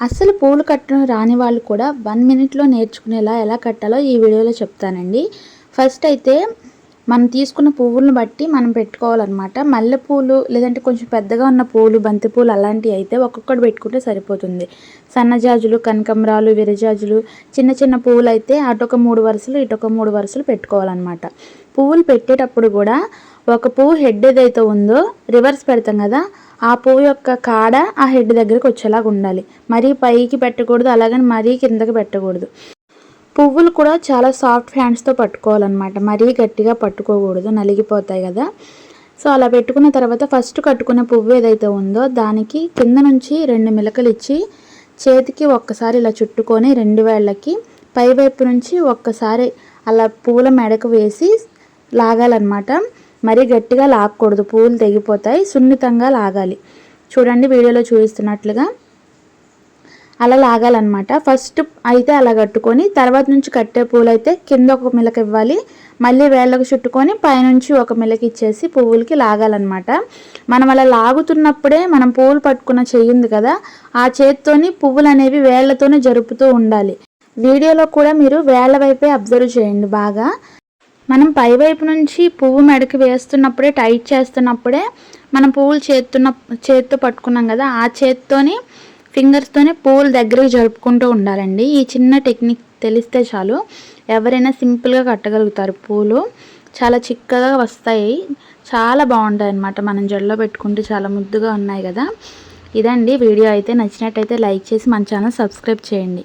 అసలు పూలు కట్టడం రాని వాళ్ళు కూడా వన్ మినిట్లో నేర్చుకునేలా ఎలా కట్టాలో ఈ వీడియోలో చెప్తానండి. ఫస్ట్ అయితే మనం తీసుకున్న పువ్వులను బట్టి మనం పెట్టుకోవాలన్నమాట. మల్లెపూలు లేదంటే కొంచెం పెద్దగా ఉన్న పూలు బంతి పూలు అలాంటివి అయితే ఒక్కొక్కటి పెట్టుకుంటే సరిపోతుంది. సన్నజాజులు కనకమరాలు విరజాజులు చిన్న చిన్న పువ్వులు అయితే అటొక మూడు వరుసలు ఇటొక మూడు వరుసలు పెట్టుకోవాలన్నమాట. పువ్వులు పెట్టేటప్పుడు కూడా ఒక పువ్వు హెడ్ ఏదైతే ఉందో రివర్స్ పెడతాం కదా ఆ పువ్వు యొక్క కాడ ఆ హెడ్ దగ్గరికి వచ్చేలాగా ఉండాలి. మరీ పైకి పెట్టకూడదు అలాగని మరీ కిందకి పెట్టకూడదు. పువ్వులు కూడా చాలా సాఫ్ట్ హ్యాండ్స్తో పట్టుకోవాలన్నమాట. మరీ గట్టిగా పట్టుకోకూడదు నలిగిపోతాయి కదా. సో అలా పెట్టుకున్న తర్వాత ఫస్ట్ కట్టుకున్న పువ్వు ఏదైతే ఉందో దానికి కింద నుంచి రెండు మిలకలు ఇచ్చి చేతికి ఒక్కసారి ఇలా చుట్టుకొని రెండు వేళ్ళకి పైవైపు నుంచి ఒక్కసారి అలా పూల మెడకు వేసి లాగాలన్నమాట. మరీ గట్టిగా లాగకూడదు పువ్వులు తెగిపోతాయి. సున్నితంగా లాగాలి. చూడండి వీడియోలో చూపిస్తున్నట్లుగా అలా లాగాలన్నమాట. ఫస్ట్ అయితే అలా కట్టుకొని తర్వాత నుంచి కట్టే పూలు అయితే కింద ఒక మిలక ఇవ్వాలి. మళ్ళీ వేళ్ళకు చుట్టుకొని పైనుంచి ఒక మిలక ఇచ్చేసి పువ్వులకి లాగాలన్నమాట. మనం అలా లాగుతున్నప్పుడే మనం పువ్వులు పట్టుకున్న చెయ్యింది కదా ఆ చేత్తోని పువ్వులు అనేవి వేళ్ళతోనే జరుపుతూ ఉండాలి. వీడియోలో కూడా మీరు వేళ్ళ వైపే అబ్జర్వ్ చేయండి బాగా. మనం పైవైపు నుంచి పువ్వు మెడకి వేస్తున్నప్పుడే టైట్ చేస్తున్నప్పుడే మనం పువ్వులు చేతున్న చేత్తో పట్టుకున్నాం కదా ఆ చేత్తోని ఫింగర్స్తోనే పువ్వులు దగ్గరికి జరుపుకుంటూ ఉండాలండి. ఈ చిన్న టెక్నిక్ తెలిస్తే చాలు. ఎవరైనా సింపుల్గా కట్టగలుగుతారు పూలు. చాలా చిక్కగా వస్తాయి. చాలా బాగుంటాయి అన్నమాట మనం జడలో పెట్టుకుంటే చాలా ముద్దుగా ఉన్నాయి కదా. ఇదండి. వీడియో అయితే నచ్చినట్టయితే లైక్ చేసి మన ఛానల్ సబ్స్క్రైబ్ చేయండి.